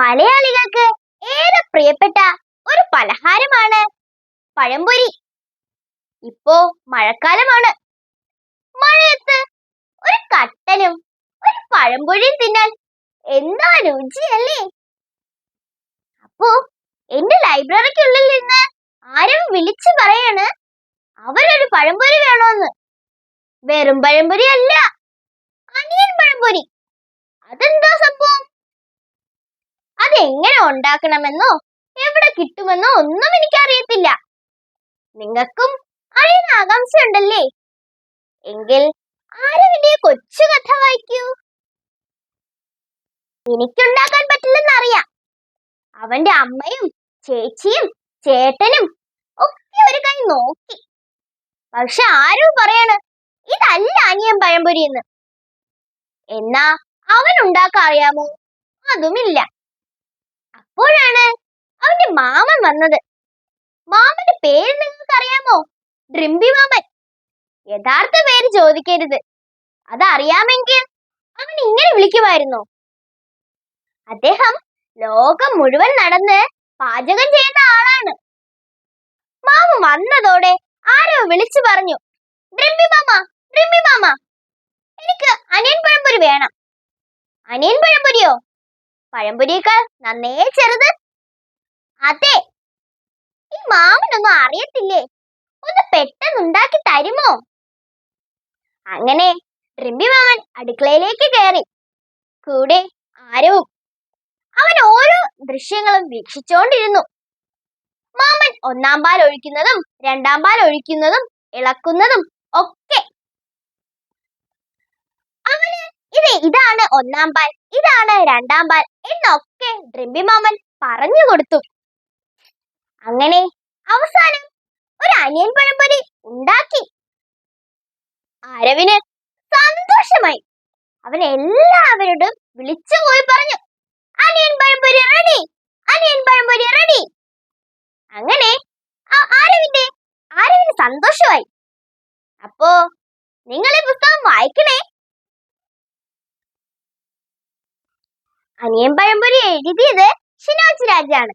മലയാളികൾക്ക് ഏറെ പ്രിയപ്പെട്ട ഒരു പലഹാരമാണ് പഴംപൊരി. ഇപ്പോ മഴക്കാലമാണ്. മഴയത്ത് ഒരു കട്ടനും ഒരു പഴംപൊരിയും തിന്നാൻ എന്താ രുചിയല്ലേ? അപ്പോ എന്റെ ലൈബ്രറിക്കുള്ളിൽ നിന്ന് ആരും വിളിച്ചു പറയാണ് അവരൊരു പഴംപൊരി വേണോന്ന്. വെറും പഴംപൊരി അല്ല അനിയൻ പഴംപൊരി. അതെന്താ സംഭവം? അതെങ്ങനെ ഉണ്ടാക്കണമെന്നോ എവിടെ കിട്ടുമെന്നോ ഒന്നും എനിക്കറിയത്തില്ല. നിങ്ങൾക്കും അറിയാൻ ആകാംക്ഷയുണ്ടല്ലേ? എങ്കിൽ ആരവിന്റെ കൊച്ചു കഥ വായിക്കൂ. എനിക്കുണ്ടാക്കാൻ പറ്റില്ലെന്നറിയാം. അവന്റെ അമ്മയും ചേച്ചിയും ചേട്ടനും ഒക്കെ ഒരു കൈ നോക്കി. പക്ഷെ ആരും പറയാണ് ഇതല്ല അനിയൻ പഴംപൊരി എന്ന് എന്നാ അവൻ ഉണ്ടാക്കാൻ അറിയാമോ? അതുമില്ല. അപ്പോഴാണ് അവന്റെ മാമൻ വന്നത്? മാമന്റെ പേര് നിങ്ങൾക്ക് അറിയാമോ? ഡ്രിംബി മാമൻ. യഥാർത്ഥ പേര് ചോദിക്കരുത്. അതറിയാമെങ്കിൽ അവൻ ഇങ്ങനെ വിളിക്കുമായിരുന്നു. അദ്ദേഹം ലോകം മുഴുവൻ നടന്ന് പാചകം ചെയ്യുന്ന ആളാണ്. മാമ വന്നതോടെ ആരോ വിളിച്ചു പറഞ്ഞു ഡ്രിംബി മാമ ഡ്രിംബി മാമ എനിക്ക് അനിയൻ പഴംപൊരി വേണം. അനിയൻ പഴംപൊരിയോ? പഴംപൊരിയേക്കാൾ നന്നേ ചെറുത്. അതെ ഈ മാമനൊന്നും അറിയത്തില്ലേ? ഒന്ന് പെട്ടെന്ന് ഉണ്ടാക്കി തരുമോ? അങ്ങനെ റിമ്പി മാമൻ അടുക്കളയിലേക്ക് കയറി. കൂടെ ആരവും. അവൻ ഓരോ ദൃശ്യങ്ങളും വീക്ഷിച്ചുകൊണ്ടിരുന്നു മാമൻ ഒന്നാം പാൽ ഒഴിക്കുന്നതും രണ്ടാം പാൽ ഒഴിക്കുന്നതും ഇളക്കുന്നതും ഒക്കെ ഇതാണ് ഒന്നാം പാൽ ഇതാണ് രണ്ടാം പാൽ എന്നൊക്കെ ഡ്രിംബി മാമൻ പറഞ്ഞു കൊടുത്തു. അങ്ങനെ അവസാനം ഒരു അനിയൻ പഴംപൊരി ഉണ്ടാക്കി. അരവിന് സന്തോഷമായി. അവൻ എല്ലാവരോടും വിളിച്ചു പോയി പറഞ്ഞു അനിയൻ പഴംപൊരി റെഡി അനിയൻ പഴംപൊരി റെഡി അങ്ങനെ അരവിന്റെ ആരവിന് സന്തോഷമായി. അപ്പോ നിങ്ങൾ ഈ പുസ്തകം വായിക്കണേ? അനിയൻ പഴംപൊരി എഴുതിയത് ഷിനോജ് രാജാണ്.